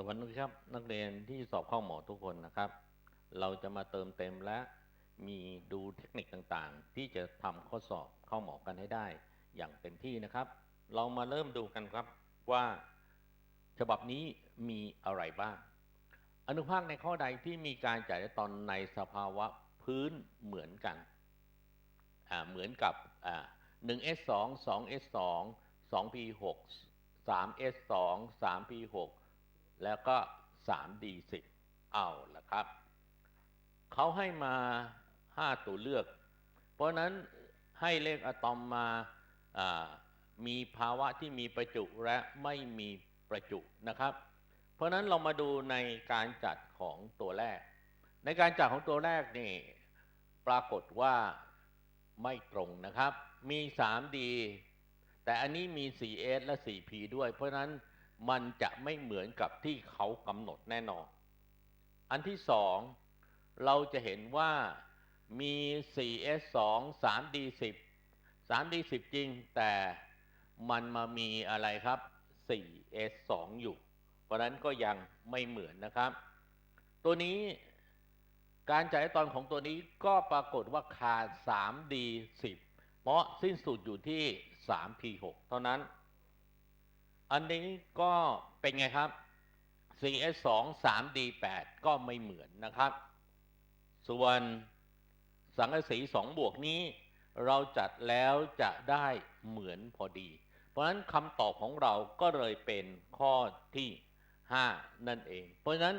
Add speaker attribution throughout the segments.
Speaker 1: สวัสดีครับ นักเรียนที่สอบเข้าหมอทุกคนนะครับ เราจะมาเติมเต็มและมีดูเทคนิคต่างๆ ที่จะทำข้อสอบเข้าหมอกันให้ได้ อย่างเต็มที่นะครับ เรามาเริ่มดูกันครับว่า ฉบับนี้มีอะไรบ้าง อนุภาคในข้อใดที่มีการจ่ายตอนในสภาวะพื้นเหมือนกันเหมือนกับอ่า 1s2 2s2 2p6 3s2 3p6 แล้วก็ 3d10 เอาละครับ เขาให้มา 5 ตัวเลือก เพราะนั้นให้เลขอะตอมมามีภาวะที่มีประจุและไม่มีประจุนะครับ เพราะนั้นเรามาดูในการจัดของตัวแรก ในการจัดของตัวแรกนี่ปรากฏว่าไม่ตรงนะครับ มี 3D แต่อันนี้มี 4S และ 4P ด้วย เพราะนั้น มันจะไม่เหมือนกับที่เขากำหนดแน่นอน อันที่สอง เราจะเห็นว่ามี 4S2 3D10 3D10 จริง แต่มันมามีอะไรครับ 4S2 อยู่ เพราะนั้นก็ยังไม่เหมือนนะครับ ตัวนี้การจ่ายตอนของตัวนี้ก็ปรากฏว่าขาด 3D10 เพราะสิ้นสุดอยู่ที่ 3P6 เท่านั้น อันนี้ก็เป็นไงครับ CS2 3D8 ก็ไม่เหมือนนะครับ ส่วนสังกะสี2บวกนี้ เราจัดแล้วจะได้เหมือนพอดี เพราะฉะนั้นคำตอบของเราก็เลยเป็นข้อที่ 5 นั่นเอง เพราะฉะนั้น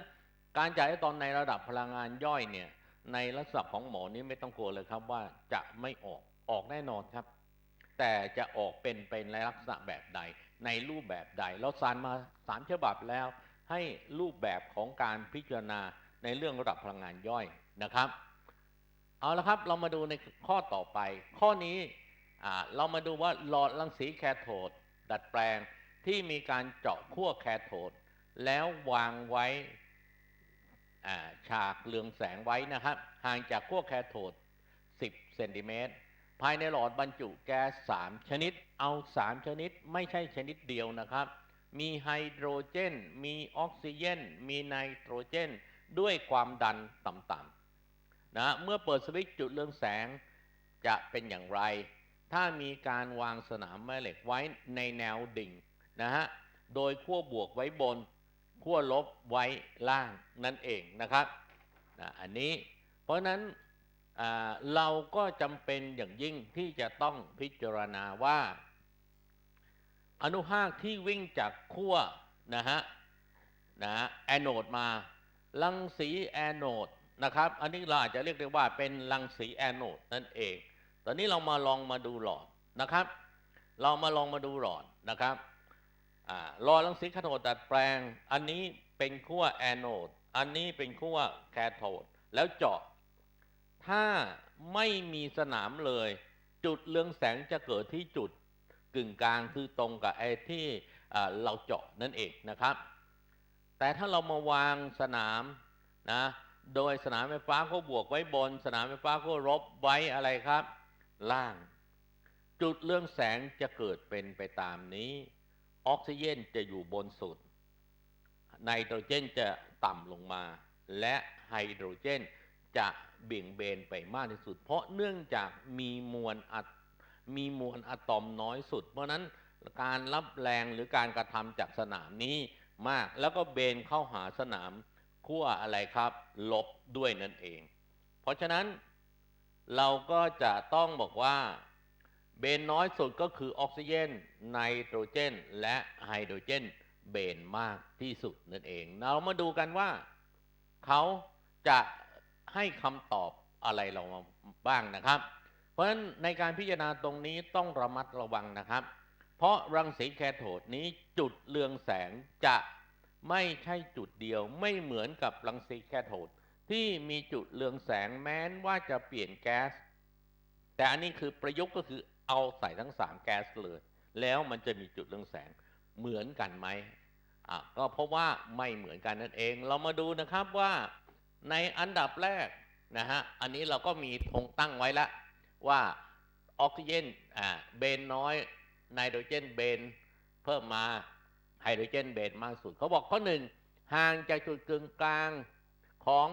Speaker 1: การจ่ายตอนในระดับพลังงานย่อยเนี่ย ในลักษณะของหมอนี้ไม่ต้องกลัวเลยครับว่าจะไม่ออกออกแน่นอนครับ แต่จะออกเป็นเป็นในลักษณะแบบใด ในรูปแบบใด เราสารมาสามฉบับแล้ว ให้รูปแบบของการพิจารณาในเรื่องระดับพลังงานย่อยนะครับ เอาละครับเรามาดูในข้อต่อไป ข้อนี้เรามาดูว่าหลอดรังสีแคโทดดัดแปลงที่มีการเจาะขั้วแคโทดแล้ววางไว้ฉากเรืองแสงไว้นะครับ ห่างจากขั้วแคโทด10เซนติเมตร ภายในหลอดบรรจุแก๊ส3ชนิด เอา3ชนิดไม่ใช่ชนิดเดียวนะครับ มีไฮโดรเจน มีออกซิเจน มีไนโตรเจน ด้วยความดันต่ำๆนะ เมื่อเปิดสวิตช์จุดเรืองแสงจะเป็นอย่างไร ถ้ามีการวางสนามแม่เหล็กไว้ในแนวดิ่งนะฮะ โดยขั้วบวกไว้บนขั้วลบไว้ล่างนั่นเองนะครับนะอันนี้ เพราะนั้น เราก็จำเป็นอย่างยิ่งที่จะต้องพิจารณาว่า อนุภาคที่วิ่งจากขั้วนะฮะนะฮะแอนโอดมา รังสีแอนโอดนะครับ อันนี้เราอาจจะเรียกได้ว่าเป็นรังสีแอนโอดนั่นเอง ตอนนี้เรามาลองมาดูหลอดนะครับ เรามาลองมาดูหลอดนะครับหลอดรังสีแคโทดดัดแปลง อันนี้เป็นขั้วแอนโอด อันนี้เป็นขั้วแคโทด แล้วเจาะ ถ้าไม่มีสนามเลย จุดเรืองแสงจะเกิดที่จุดกึ่งกลางคือตรงกับไอ้ที่เราเจาะนั่นเองนะครับ แต่ถ้าเรามาวางสนามนะโดยสนามไฟฟ้าก็บวกไว้บน สนามไฟฟ้าก็ลบไว้อะไรครับ ล่าง จุดเรืองแสงจะเกิดเป็นไปตามนี้ ออกซิเจนจะอยู่บนสุดไนโตรเจนจะต่ำลงมา และไฮโดรเจน จะเบี่ยงเบนไปมากที่สุด เพราะเนื่องจากมีมวลอะมีมวลอะตอมน้อยสุด เพราะฉะนั้นการรับแรงหรือการกระทำจากสนามนี้มากแล้วก็เบนเข้าหาสนามขั้วอะไรครับ ลบด้วยนั่นเอง เพราะฉะนั้นเราก็จะต้องบอกว่าเบนน้อยสุดก็คือออกซิเจนไนโตรเจน และไฮโดรเจน เบนมากที่สุดนั่นเอง เรามาดูกันว่า เขาจะ ให้คำตอบอะไรเราบ้างนะครับ เพราะฉะนั้นในการพิจารณาตรงนี้ต้องระมัดระวังนะครับ เพราะรังสีแคโทดนี้จุดเรืองแสงจะไม่ใช่จุดเดียวไม่เหมือนกับรังสีแคโทดที่มีจุดเรืองแสงแม้นว่าจะเปลี่ยนแก๊ส แต่อันนี้คือประยุกต์ก็คือเอาใส่ทั้ง 3 แก๊สเลยแล้วมันจะมีจุดเรืองแสงเหมือนกันไหมอะก็เพราะว่าไม่เหมือนกันนั่นเอง เรามาดูนะครับว่า ในอันดับแรกนะฮะ อันนี้เราก็มีธงตั้งไว้แล้วว่าออกซิเจนอ่าเบนน้อยไนโตรเจนเบนเพิ่มมาไฮโดรเจนเบนมากสุด เขาบอกข้อหนึ่งห่างจากจุดกึ่งกลางของ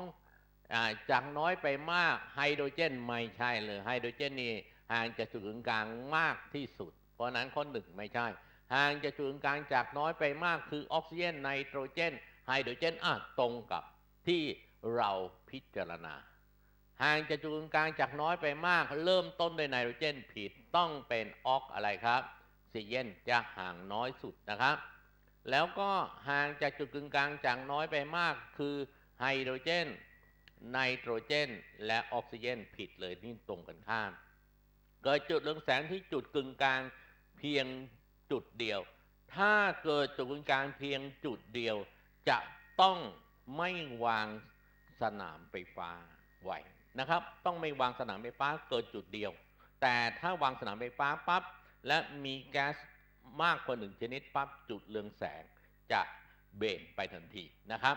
Speaker 1: อาจากน้อยไปมากไฮโดรเจนไม่ใช่เลยไฮโดรเจนนี่ห่างจากจุดกึ่งกลางมากที่สุด เพราะฉะนั้นข้อหนึ่งไม่ใช่ห่างจากจุดกึ่งกลางจากน้อยไปมากคือออกซิเจนไนโตรเจนไฮโดรเจนอะตรงกับที่ เราพิจารณาห่างจากจุดกึ่งกลางจากน้อยไปมาก เริ่มต้นด้วยไนโตรเจนผิดต้องเป็นออกอะไรครับซิเจนจะห่างน้อยสุดนะครับ แล้วก็ห่างจากจุดกึ่งกลางจากน้อยไปมาก คือไฮโดรเจนไนโตรเจน และออกซิเจนผิดเลยนี่ตรงกันข้าม เกิดจุดเรืองแสงที่จุดกึ่งกลางเพียงจุดเดียว ถ้าเกิดจุดกึ่งกลางเพียงจุดเดียว จะต้องไม่วาง สนามไฟฟ้าไว้นะครับ ต้องไม่วางสนามไฟฟ้าเกิดจุดเดียว แต่ถ้าวางสนามไฟฟ้าปั๊บและมีแก๊สมากกว่าหนึ่งชนิดปั๊บจุดเรืองแสงจะเบ่งไปทันทีนะครับ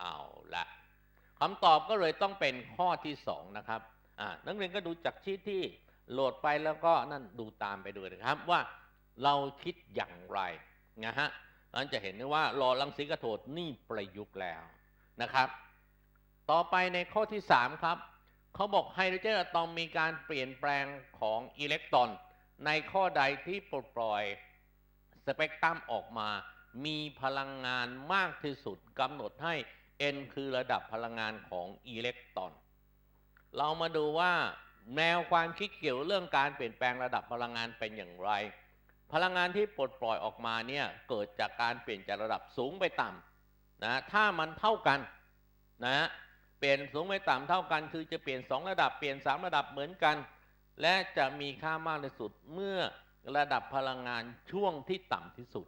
Speaker 1: เอาละคำตอบก็เลยต้องเป็นข้อที่สองนะครับอ่านักเรียนก็ดูจากชีทที่โหลดไปแล้วก็นั่นดูตามไปด้วยนะครับว่าเราคิดอย่างไรนะฮะนั้นจะเห็นได้ว่าหล่อรังสีกระโถดนี่ประยุกต์แล้วนะครับ ต่อไปในข้อที่ 3 ครับ เขาบอกไฮโดรเจนอะตอมมีการเปลี่ยนแปลงของอิเล็กตรอน ในข้อใดที่ปลดปล่อยสเปกตรัมออกมา มีพลังงานมากที่สุดกำหนดให้ n คือระดับพลังงานของอิเล็กตรอน เรามาดูว่าแนวความคิดเกี่ยวเรื่องการเปลี่ยนแปลงระดับพลังงานเป็นอย่างไร พลังงานที่ปลดปล่อยออกมาเนี่ยเกิดจากการเปลี่ยนจากระดับสูงไปต่ำนะถ้ามันเท่ากันนะ เปลี่ยนสูงไปต่ำเท่ากัน คือจะเปลี่ยน 2 ระดับเปลี่ยน 3 ระดับเหมือนกัน และจะมีค่ามากที่สุดเมื่อระดับพลังงานช่วงที่ต่ำที่สุด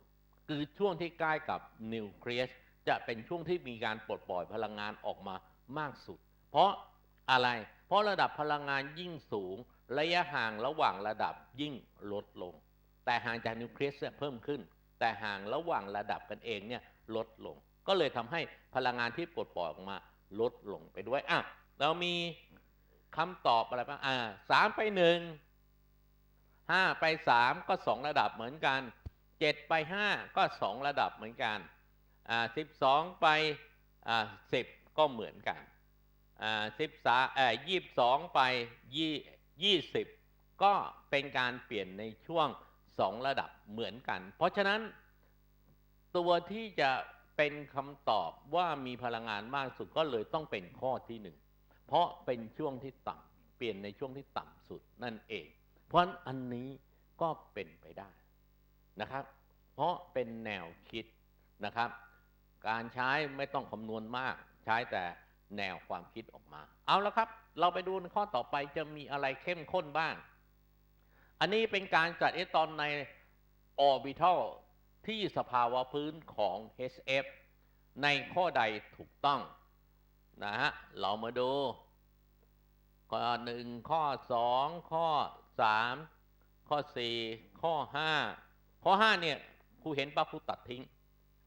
Speaker 1: คือช่วงที่ใกล้กับนิวเคลียสจะเป็นช่วงที่มีการปลดปล่อยพลังงานออกมามากสุด เพราะอะไร เพราะระดับพลังงานยิ่งสูง ระยะห่างระหว่างระดับยิ่งลดลง แต่ห่างจากนิวเคลียสเนี่ยเพิ่มขึ้น แต่ห่างระหว่างระดับกันเองเนี่ยลดลง ก็เลยทำให้พลังงานที่ปลดปล่อยออกมา ลดลงไปด้วยอะเรามีคำตอบอะไรบ้างอ่าสามไปหนึ่งห้าไปสามก็สองระดับเหมือนกันเจ็ดไปห้าก็สองระดับเหมือนกันอ่าสิบสองไปอ่าสิบก็เหมือนกันอ่าสิบสาเอ่อยี่สิบสองไปยี่ยี่สิบก็เป็นการเปลี่ยนในช่วงสองระดับเหมือนกัน เพราะฉะนั้นตัวที่จะ เป็นคำตอบว่ามีพลังงานมากสุดก็เลยต้องเป็นข้อที่หนึ่งเพราะเป็นช่วงที่ต่ำเปลี่ยนในช่วงที่ต่ำสุดนั่นเอง เพราะนั้นอันนี้ก็เป็นไปได้นะครับ เพราะเป็นแนวคิดนะครับ การใช้ไม่ต้องคำนวณมาก ใช้แต่แนวความคิดออกมา เอาละครับ เราไปดูในข้อต่อไปจะมีอะไรเข้มข้นบ้าง อันนี้เป็นการจัดอิเล็กตรอนในออร์บิ ที่สภาวะพื้นของ HF ในข้อใดถูกต้องนะฮะเรามาดู ข้อหนึ่งข้อสองข้อสามข้อสี่ข้อห้าข้อห้าเนี่ยครูเห็นปะครูตัดทิ้ง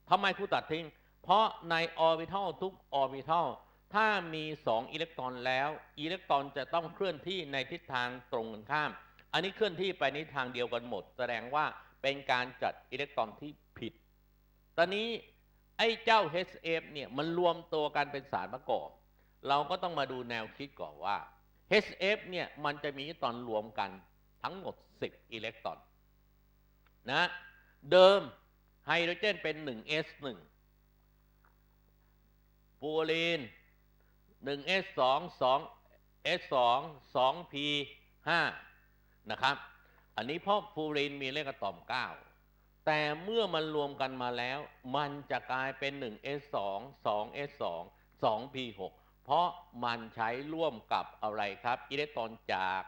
Speaker 1: ทำไมครูตัดทิ้ง เพราะในออร์บิทัลทุกออร์บิทัลถ้ามี 2 อิเล็กตรอนแล้ว อิเล็กตรอนจะต้องเคลื่อนที่ในทิศทางตรงกันข้าม อันนี้เคลื่อนที่ไปในทางเดียวกันหมด แสดงว่า เป็นการจัดอิเล็กตรอนที่ผิด ตอนนี้ไอ้เจ้า HF เนี่ยมันรวมตัวกันเป็นสารประกอบ เราก็ต้องมาดูแนวคิดก่อนว่า HF เนี่ยมันจะมีอิเล็กตรอนรวมกันทั้งหมด 10 อิเล็กตรอนนะเดิมไฮโดรเจนเป็น 1s1 ฟูรีน 1s2 2s2 2p5 นะครับ อันนี้เพราะฟูรีนมีเลขอะตอม9แต่เมื่อมันรวมกันมาแล้ว มันจะกลายเป็น 1s2 2s2 2p6 เพราะมันใช้ร่วมกับอะไรครับอิเล็กตรอนจาก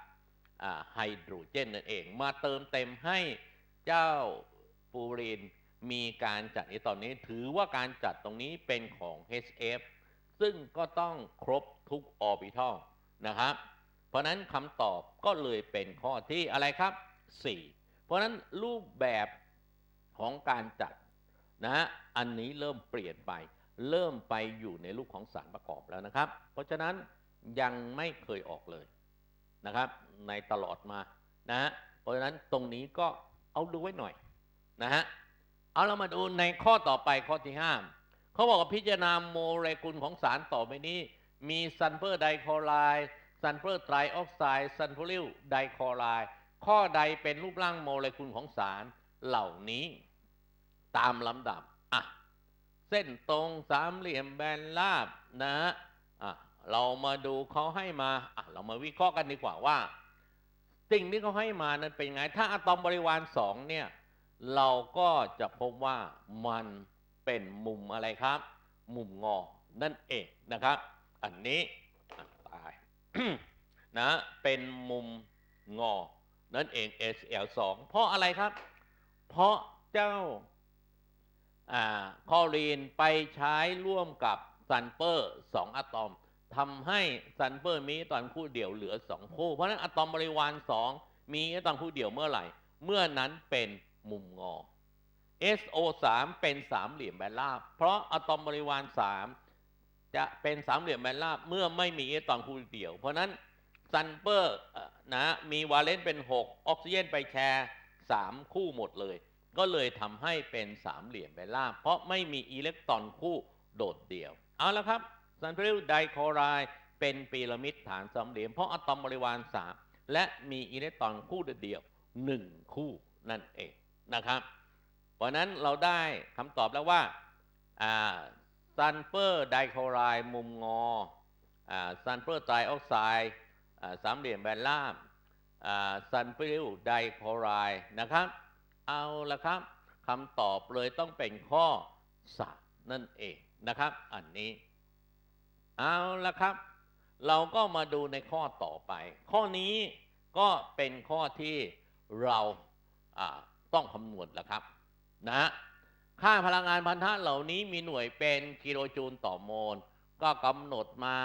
Speaker 1: ไฮโดรเจนนั่นเอง มาเติมเต็มให้เจ้าฟูรีนมีการจัดอิเล็กตรอนนี้ถือว่าการจัดตรงนี้เป็นของ HF ซึ่งก็ต้องครบทุกออร์บิทัลนะครับ เพราะฉะนั้นคำตอบก็เลยเป็นข้อที่อะไรครับ 4 เพราะนั้นรูปแบบของการจัดนะฮะอันนี้เริ่มเปลี่ยนไป เริ่มไปอยู่ในรูปของสารประกอบแล้วนะครับ เพราะฉะนั้นยังไม่เคยออกเลยนะครับ ในตลอดมานะฮะเพราะฉะนั้นตรงนี้ก็เอาดูไว้หน่อยนะฮะเอาเรามาดูในข้อต่อไปข้อที่5เขาบอกว่าพิจารณาโมเลกุลของสารต่อไปนี้ มีซัลเฟอร์ไดคลอไรด์ซัลเฟอร์ไตรออกไซด์ซัลฟูริลไดคลอไรด์ ข้อใดเป็นรูปร่างโมเลกุลของสารเหล่านี้ ตามลำดับอะเส้นตรงสามเหลี่ยมแบนราบนะอะเรามาดูเขาให้มาอะเรามาวิเคราะห์กันดีกว่าว่า สิ่งที่เขาให้มานั้นเป็นไง ถ้าอะตอมบริวารสองเนี่ย เราก็จะพบว่ามันเป็นมุมอะไรครับ มุมงอนั่นเองนะครับ อันนี้ตายนะเป็นมุมงอ นั่นเอง SL2 เพราะอะไรครับ เพราะเจ้าคอรีนไปใช้ร่วมกับซัลเฟอร์สองอะตอมทำให้ซัลเฟอร์มีอะตอมคู่เดี่ยวเหลือสองคู่ เพราะนั้นอะตอมบริวารสองมีอะตอมคู่เดี่ยวเมื่อไหร่ เมื่อนั้นเป็นมุมงอ SO3 เป็นสามเหลี่ยมแบนราบ เพราะอะตอมบริวาร3จะเป็นสามเหลี่ยมแบนราบเมื่อไม่มีอะตอมคู่เดี่ยว เพราะนั้น ซัลเฟอร์นะมีวาเลนต์เป็น 6 ออกซิเจนไปแชร์ 3 คู่หมดเลย ก็เลยทำให้เป็นสามเหลี่ยมแบนราเพราะไม่มีอิเล็กตรอนคู่โดดเดี่ยว เอาละครับซัลเฟอริลไดคลอไรด์เป็นพีระมิดฐานสามเหลี่ยม เพราะอะตอมบริวาร 3 และมีอิเล็กตรอนคู่โดดเดี่ยว 1 คู่นั่นเองนะครับเพราะนั้นเราได้คำตอบแล้วว่าซัลเฟอร์ไดคลอไรด์มุมงอซัลเฟอร์ไตรออกไซด์ สามเหลี่ยมแบนราบซัลเฟอริลไดคลอไรนะครับ เอาละครับคำตอบเลยต้องเป็นข้อสามนั่นเองนะครับ อันนี้ เอาละครับ เราก็มาดูในข้อต่อไป ข้อนี้ก็เป็นข้อที่เราอ่าต้องคำนวณแล้วครับนะฮะค่าพลังงานพันธะเหล่านี้มีหน่วยเป็นกิโลจูลต่อโมล ก็กำหนดมา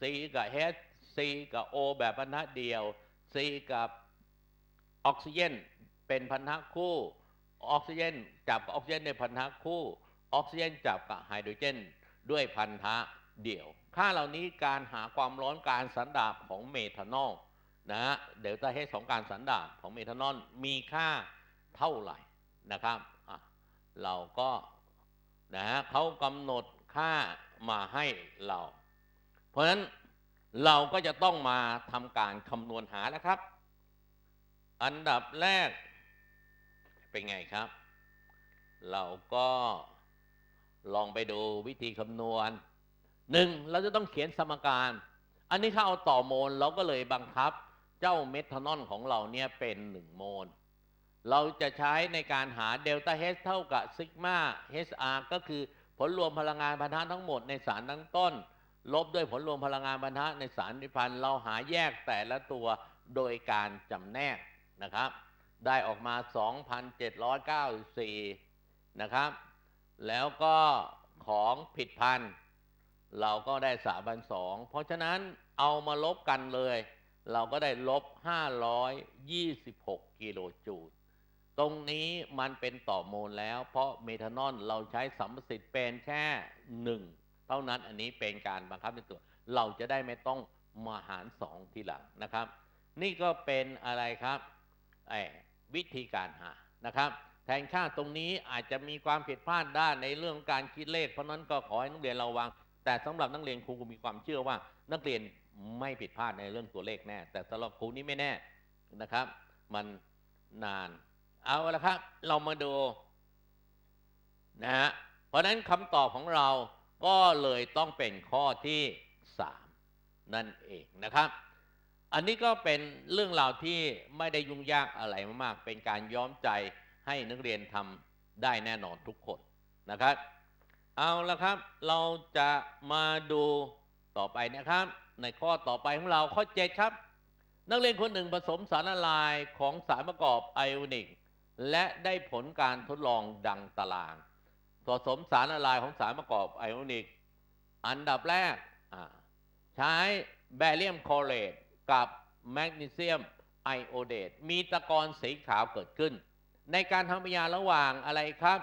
Speaker 1: C กับ H C กับ O แบบพันธะเดียว C กับออกซิเจนเป็นพันธะคู่ ออกซิเจนจับกับออกซิเจนในพันธะคู่ ออกซิเจนจับกับไฮโดรเจนด้วยพันธะเดี่ยว ค่าเหล่านี้การหาความร้อนการสันดาบของเมทานอลนะฮะเดลต้าเฮของการสันดาบของเมทานอลมีค่าเท่าไหร่นะครับอะเราก็นะฮะเขากำหนดค่ามาให้เรา เพราะฉะนั้น เราก็จะต้องมาทำการคำนวณหาแล้วครับ อันดับแรก เป็นไงครับ เราก็ลองไปดูวิธีคำนวณหนึ่งเราจะต้องเขียนสมการ อันนี้ถ้าเอาต่อโมลเราก็เลยบังคับ เจ้าเมทานอลของเราเนี่ยเป็น1โมล เราจะใช้ในการหาเดลต้าเฮเท่ากับซิกมาเฮอาร์ก็คือผลรวมพลังงานพันธะทั้งหมดในสารทั้งต้น ลบด้วยผลรวมพลังงานพันธะในสารนิพันธ์เราหาแยกแต่ละตัวโดยการจำแนกนะครับ ได้ออกมา 2,794 นะครับ แล้วก็ของผิดพันธุ์เราก็ได้3,200เพราะฉะนั้นเอามาลบกันเลย เราก็ได้ลบ 526 กิโลจูลตรงนี้มันเป็นต่อโมลแล้ว เพราะเมทานอลเราใช้สัมประสิทธิ์เป็นแค่ 1 เท่านั้นอันนี้เป็นการบังคับในตัว เราจะได้ไม่ต้องมาหาร2ทีหลังนะครับ นี่ก็เป็นอะไรครับไอ้วิธีการหานะครับ แทนค่าตรงนี้อาจจะมีความผิดพลาดได้ในเรื่องการคิดเลข เพราะนั้นก็ขอให้นักเรียนระวัง แต่สำหรับนักเรียนครูมีความเชื่อว่า นักเรียนไม่ผิดพลาดในเรื่องตัวเลขแน่ แต่สำหรับครูนี่ไม่แน่นะครับ มันนาน เอาละครับ เรามาดูนะฮะเพราะฉะนั้นคำตอบของเรา ก็เลยต้องเป็นข้อที่ 3 นั่นเองนะครับ อันนี้ก็เป็นเรื่องราวที่ไม่ได้ยุ่งยากอะไรมากๆ เป็นการย้อมใจให้นักเรียนทำได้แน่นอนทุกคนนะครับ เอาละครับ เราจะมาดูต่อไปนะครับ ในข้อต่อไปของเราข้อ 7 ครับ นักเรียนคนหนึ่งผสมสารละลายของสารประกอบไอโอนิกและได้ผลการทดลองดังตาราง ผสมสารละลายของสารประกอบไอโอนิก อันดับแรกใช้แบเรียมคลอเรตกับแมกนีเซียมไอโอเดตมีตะกอนสีขาวเกิดขึ้น ในการทำปฏิกิริยาระหว่างอะไรครับ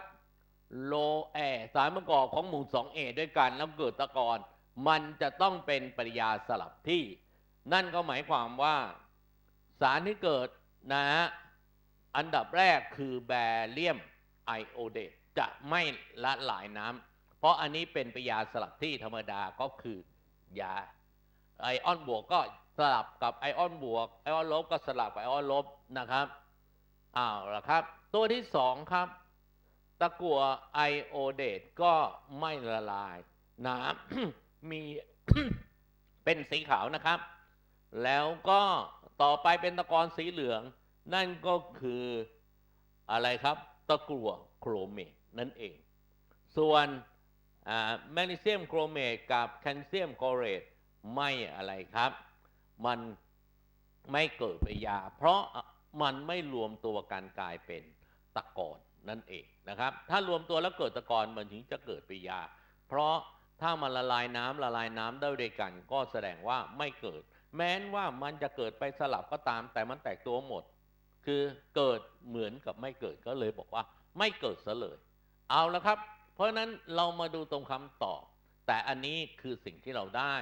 Speaker 1: โลแอสารประกอบของหมู่ 2A ด้วยกันแล้วเกิดตะกอนมันจะต้องเป็นปฏิกิริยาสลับที่ นั่นก็หมายความว่า สารที่เกิดนะฮะอันดับแรกคือแบเรียมไอโอเดต จะไม่ละลายน้ำเพราะอันนี้เป็นปยาสลับที่ธรรมดาก็คือยาไอออนบวกก็สลับกับไอออนบวกไอออนลบก็สลับกับไอออนลบนะครับอ้าวละครับ ตัวที่สองครับ ตะกั่วไอโอเดตก็ไม่ละลายน้ำมีเป็นสีขาวนะครับ แล้วก็ต่อไปเป็นตะกอนสีเหลือง นั่นก็คืออะไรครับ ตะกั่วโครเมต นั่นเอง ส่วนแมกนีเซียมโครเมตกับแคลเซียมโคลอเรตไม่อะไรครับ มันไม่เกิดปิยา เพราะมันไม่รวมตัวกันกลายเป็นตะกอนนั่นเองนะครับ ถ้ารวมตัวแล้วเกิดตะกอนมันถึงจะเกิดปิยา เพราะถ้ามันละลายน้ำละลายน้ำได้ด้วยกัน ก็แสดงว่าไม่เกิด แม้นว่ามันจะเกิดไปสลับก็ตาม แต่มันแตกตัวหมด คือเกิดเหมือนกับไม่เกิดก็เลยบอกว่า ไม่เกิดซะเลย เอาละครับ เพราะฉะนั้นเรามาดูตรงคำตอบ แต่อันนี้คือสิ่งที่เราได้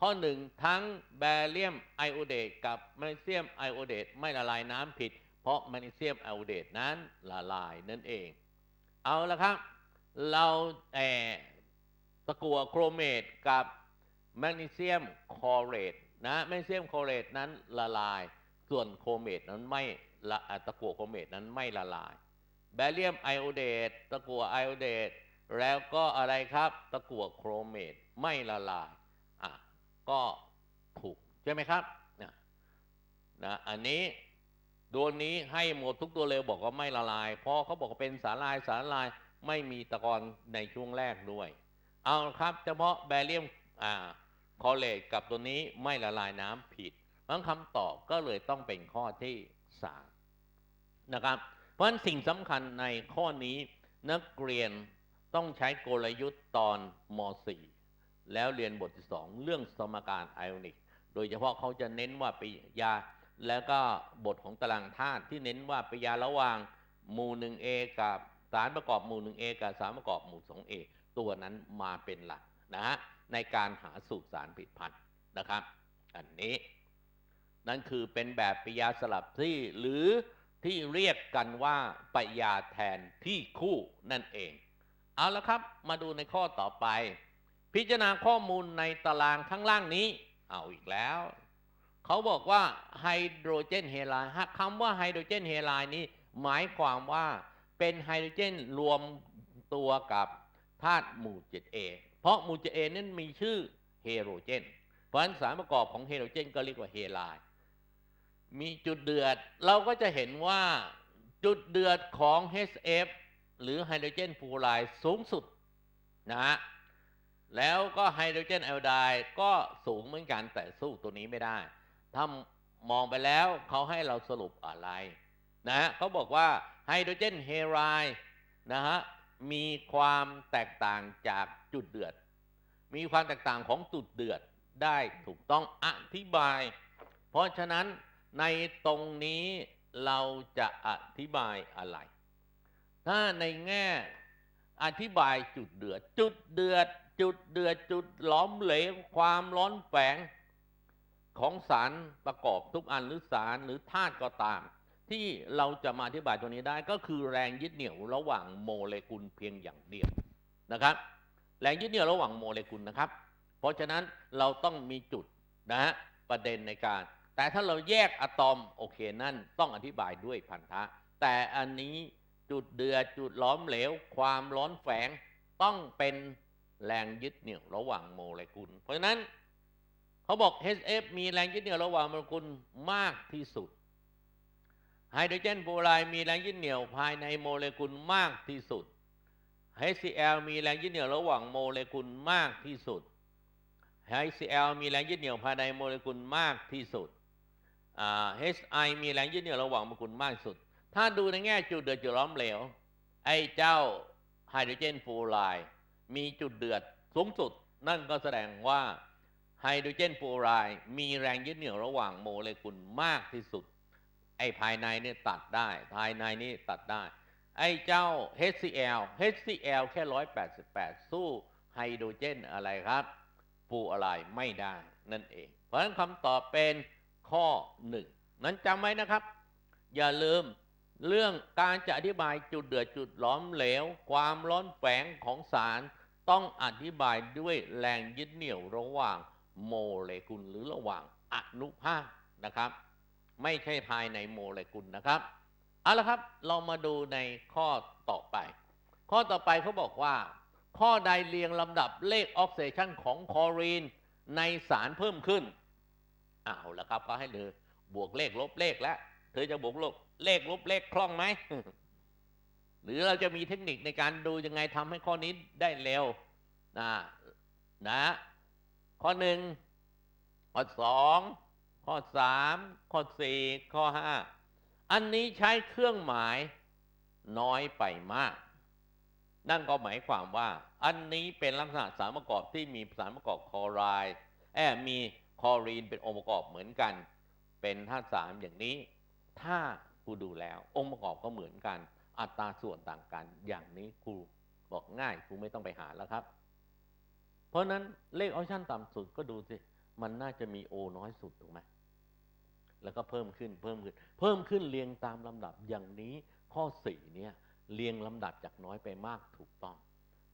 Speaker 1: ข้อหนึ่งทั้งแบเรียมไอโอเดตกับแมกนีเซียมไอโอเดตไม่ละลายน้ำผิด เพราะแมกนีเซียมไอโอเดตนั้นละลายนั่นเอง เอาละครับ เราแอตะกัวโครเมตกับแมกนีเซียมคอเรตนะแมกนีเซียมคอเรตนั้นละลาย ส่วนโครเมตนั้นไม่ละตะกัวโครเมตนั้นไม่ละลาย แบเรียมไอโอเดตตะกั่วไอโอเดตแล้วก็อะไรครับ ตะกั่วโครเมตไม่ละลายอะก็ถูก ใช่ไหมครับนะนะอันนี้ตัวนี้ให้หมดทุกตัวเลยบอกว่าไม่ละลาย เพราะเขาบอกว่าเป็นสารลายสารลายไม่มีตะกอนในช่วงแรกด้วย เอาครับ เฉพาะแบเรียมอ่าคอเลตกับตัวนี้ไม่ละลายน้ำผิดเพราะฉะนั้นคำตอบก็เลยต้องเป็นข้อที่สามนะครับ เพราะฉะนั้นสิ่งสำคัญในข้อนี้นักเรียนต้องใช้กลยุทธ์ตอนม .4 แล้วเรียนบทที่ 2 เรื่องสมการไอออนิก โดยเฉพาะเขาจะเน้นว่าปฏิกิริยา แล้วก็บทของตารางธาตุที่เน้นว่าปฏิกิริยาระหว่างหมู่ 1A กับสารประกอบหมู่ 1A กับสารประกอบหมู่ 2A ตัวนั้นมาเป็นหลักนะฮะในการหาสูตรสารผิดพันธ์นะครับ อันนี้ นั่นคือเป็นแบบปริยาสลับที่หรือ ที่เรียกกันว่าปยาแทนที่คู่นั่นเอง เอาละครับ มาดูในข้อต่อไป พิจารณาข้อมูลในตารางข้างล่างนี้ เอาอีกแล้ว เขาบอกว่าไฮโดรเจนเฮไลด์คำว่าไฮโดรเจนเฮไลด์นี้หมายความว่าเป็นไฮโดรเจนรวมตัวกับธาตุหมู่ 7A เพราะหมู่ 7A นั้นมีชื่อเฮโดรเจน เพราะฉะนั้นสารประกอบของเฮโดรเจนก็เรียกว่าเฮไลด์ มีจุดเดือด เราก็จะเห็นว่าจุดเดือดของ HF หรือไฮโดรเจนฟูไรด์สูงสุดนะฮะแล้วก็ไฮโดรเจนไอโอไดด์ก็สูงเหมือนกันแต่สู้ตัวนี้ไม่ได้ ถ้ามองไปแล้วเขาให้เราสรุปอะไรนะฮะเขาบอกว่าไฮโดรเจนเฮไรด์นะฮะมีความแตกต่างจากจุดเดือด มีความแตกต่างของจุดเดือดได้ถูกต้องอธิบาย เพราะฉะนั้น ในตรงนี้เราจะอธิบายอะไร ถ้าในแง่อธิบายจุดเดือด จุดเดือด จุดเดือด จุดหล้อมเหลวความร้อนแฝงของสารประกอบทุกอันหรือสารหรือธาตุก็ตาม ที่เราจะมาอธิบายตัวนี้ได้ก็คือแรงยึดเหนี่ยวระหว่างโมเลกุลเพียงอย่างเดียวนะครับ แรงยึดเหนี่ยวระหว่างโมเลกุลนะครับ เพราะฉะนั้นเราต้องมีจุดนะฮะประเด็นในการ แต่ถ้าเราแยกอะตอมโอเคนั่นต้องอธิบายด้วยพันธะ แต่อันนี้จุดเดือดจุดล้อมเหลว ความร้อนแฝงต้องเป็นแรงยึดเหนี่ยวระหว่างโมเลกุล เพราะฉะนั้นเขาบอก HF มีแรงยึดเหนี่ยวระหว่างโมเลกุลมากที่สุดไฮโดรเจนฟลูออไรมีแรงยึดเหนี่ยวภายในโมเลกุลมากที่สุด HCl มีแรงยึดเหนี่ยวระหว่างโมเลกุลมากที่สุด HCl มีแรงยึดเหนี่ยวภายในโมเลกุลมากที่สุด HI มีแรงยึดเหนี่ยวระหว่างโมเลกุลมากสุด ถ้าดูในแง่จุดเดือดจุดร้อนเหลว ไอ้เจ้าไฮโดรเจนฟูไรด์มีจุดเดือดสูงสุด นั่นก็แสดงว่าไฮโดรเจนฟูไรด์มีแรงยึดเหนี่ยวระหว่างโมเลกุลมากที่สุด ไอ้ภายในนี่ตัดได้ ภายในนี่ตัดได้ ไอ้เจ้า HCl HCl แค่ 188 สู้ไฮโดรเจนอะไรครับฟูออไรไม่ได้นั่นเอง เพราะฉะนั้นคำตอบเป็น ข้อ1นั้นจำไว้นะครับ อย่าลืมเรื่องการจะอธิบายจุดเดือดจุดหลอมเหลว ความร้อนแฝงของสาร ต้องอธิบายด้วยแรงยึดเหนี่ยวระหว่างโมเลกุลหรือระหว่างอนุภาคนะครับ ไม่ใช่ภายในโมเลกุลนะครับเอาละครับเรามาดูในข้อต่อไป ข้อต่อไปเขาบอกว่า ข้อใดเรียงลำดับเลขออกซิเดชันของคลอรีนในสารเพิ่มขึ้น อาและครับก็ให้เธอบวกเลขลบเลขแล้วเธอจะบวกลบเลขลบเลขคล่องไหมหรือเราจะมีเทคนิคในการดูยังไงทำให้ข้อนี้ได้เร็วนะนะ ข้อหนึ่งข้อสองข้อสามข้อสี่ข้อห้าอันนี้ใช้เครื่องหมายน้อยไปมาก นั่นก็หมายความว่า อันนี้เป็นลักษณะสารประกอบที่มีสารประกอบคลอไรด์แอบมี คลอรีนเป็นองค์ประกอบเหมือนกัน เป็นธาตุสามอย่างนี้ ถ้าครูดูแล้วองค์ประกอบก็เหมือนกัน อัตราส่วนต่างกัน อย่างนี้ครูบอกง่ายครูไม่ต้องไปหาแล้วครับ เพราะฉะนั้นเลขออปชั่นต่ำสุดก็ดูสิ มันน่าจะมีโอน้อยสุดถูกไหมแล้วก็เพิ่มขึ้นเพิ่มขึ้น เพิ่มขึ้นเรียงตามลำดับอย่างนี้ข้อสี่เนี่ยเรียงลำดับจากน้อยไปมากถูกต้อง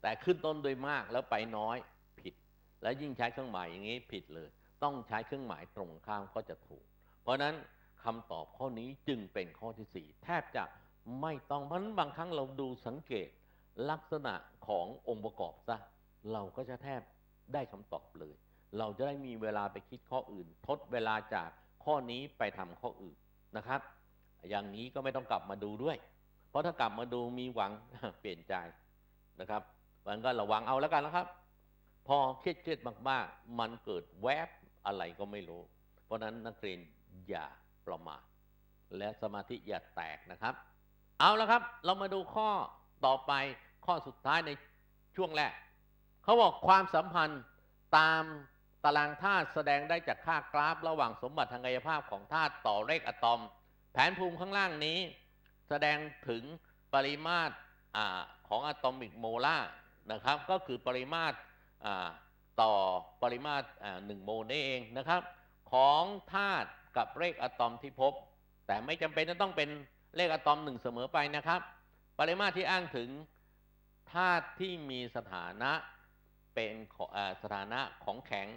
Speaker 1: แต่ขึ้นต้นโดยมากแล้วไปน้อยผิด แล้วยิ่งใช้เครื่องหมายอย่างนี้ผิดเลย ต้องใช้เครื่องหมายตรงข้ามก็จะถูก เพราะนั้นคำตอบข้อนี้จึงเป็นข้อที่สี่แทบจะไม่ต้องเพราะฉะนั้นบางครั้งเราดูสังเกตลักษณะขององค์ประกอบซะเราก็จะแทบได้คำตอบเลย เราจะได้มีเวลาไปคิดข้ออื่น ทดเวลาจากข้อนี้ไปทำข้ออื่นนะครับ อย่างนี้ก็ไม่ต้องกลับมาดูด้วย เพราะถ้ากลับมาดูมีหวังเปลี่ยนใจนะครับมันก็ระวังเอาแล้วกันนะครับ พอเครียดๆมากๆ มันเกิดแวบ อะไรก็ไม่รู้ เพราะนั้นนักเรียนอย่าประมาทและสมาธิอย่าแตกนะครับ เอาแล้วครับ เรามาดูข้อต่อไปข้อสุดท้ายในช่วงแรกเขาบอกความสัมพันธ์ตามตารางธาตุแสดงได้จากค่ากราฟ ระหว่างสมบัติทางกายภาพของธาตุต่อเลขอะตอม แผนภูมิข้างล่างนี้ แสดงถึงปริมาตรของอะตอมิกโมลาร์นะครับ ก็คือปริมาตร ต่อปริมาตรหนึ่งโมลนี่เองนะครับ ของธาตุกับเลขอะตอมที่พบ แต่ไม่จำเป็นจะต้องเป็นเลขอะตอมหนึ่งเสมอไปนะครับ ปริมาตรที่อ้างถึงธาตุที่มีสถานะเป็นสถานะของแข็ง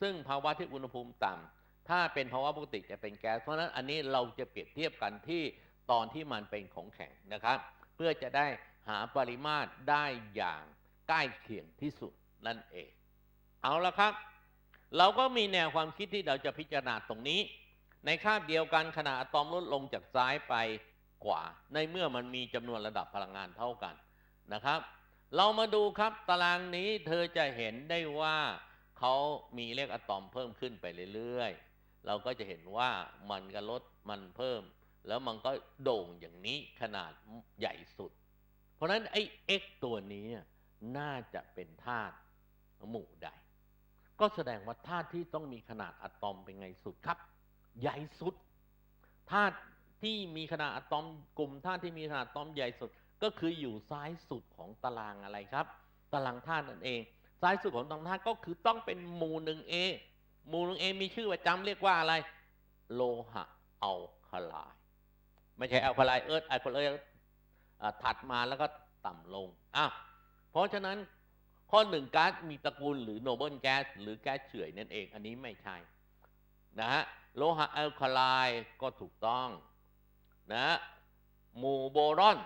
Speaker 1: ซึ่งภาวะที่อุณหภูมิต่ำถ้าเป็นภาวะปกติจะเป็นแก๊สเพราะฉะนั้นอันนี้เราจะเปรียบเทียบกันที่ตอนที่มันเป็นของแข็งนะครับ เพื่อจะได้หาปริมาตรได้อย่างใกล้เคียงที่สุดนั่นเอง เอาละครับ เราก็มีแนวความคิดที่เราจะพิจารณาตรงนี้ ในคาบเดียวกันขนาดอะตอมลดลงจากซ้ายไปขวา ในเมื่อมันมีจำนวนระดับพลังงานเท่ากันนะครับ เรามาดูครับตารางนี้เธอจะเห็นได้ว่าเขามีเลขอะตอมเพิ่มขึ้นไปเรื่อยๆ เราก็จะเห็นว่ามันก็ลดมันเพิ่ม แล้วมันก็โด่งอย่างนี้ขนาดใหญ่สุด เพราะฉะนั้นไอ้ x ตัวนี้น่าจะเป็นธาตุหมู่ใด ก็แสดงว่าธาตุที่ต้องมีขนาดอะตอมเป็นไงสุดครับ ใหญ่สุดธาตุที่มีขนาดอะตอมกลุ่มธาตุที่มีขนาดอะตอมใหญ่สุด ก็คืออยู่ซ้ายสุดของตารางอะไรครับ ตารางธาตุนั่นเอง ซ้ายสุดของตารางธาตุก็คือต้องเป็นหมู่หนึ่งเอหมู่หนึ่งเอมีชื่อประจำเรียกว่าอะไร โลหะอัลคาไลไม่ใช่อัลคาไลเอิร์ธอัลคาไลถัดมาแล้วก็ต่ำลงอะเพราะฉะนั้น ข้อหนึ่งก๊าซมีตระกูลหรือโนเบิลแก๊สหรือแก๊สเฉื่อยนั่นเอง อันนี้ไม่ใช่นะฮะโลหะอัลคาไลก็ถูกต้องนะฮะหมู่โบรอน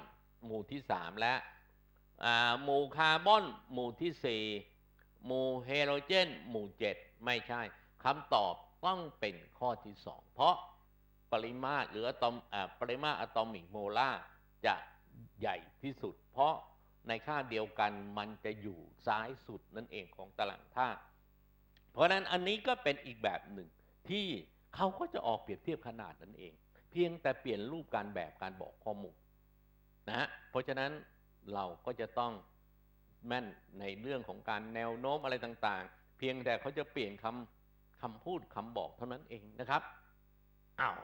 Speaker 1: หมู่ที่สามแล้วหมู่คาร์บอน หมู่ที่สี่หมู่ไฮโดรเจน หมู่เจ็ดไม่ใช่คำตอบต้องเป็นข้อที่สองเพราะปริมาตรหรืออะตอมปริมาตรอะตอมิกโมลาร์จะใหญ่ที่สุด เพราะ ในค่าเดียวกันมันจะอยู่ซ้ายสุดนั่นเองของตารางธาตุเพราะฉะนั้นอันนี้ก็เป็นอีกแบบหนึ่งที่เขาก็จะออกเปรียบเทียบขนาดนั่นเอง เพียงแต่เปลี่ยนรูปการแบบการบอกข้อมูลนะฮะเพราะฉะนั้นเราก็จะต้องแม่นในเรื่องของการแนวโน้มอะไรต่างๆ เพียงแต่เขาจะเปลี่ยนคำคำพูดคำบอกเท่านั้นเองนะครับอ้าว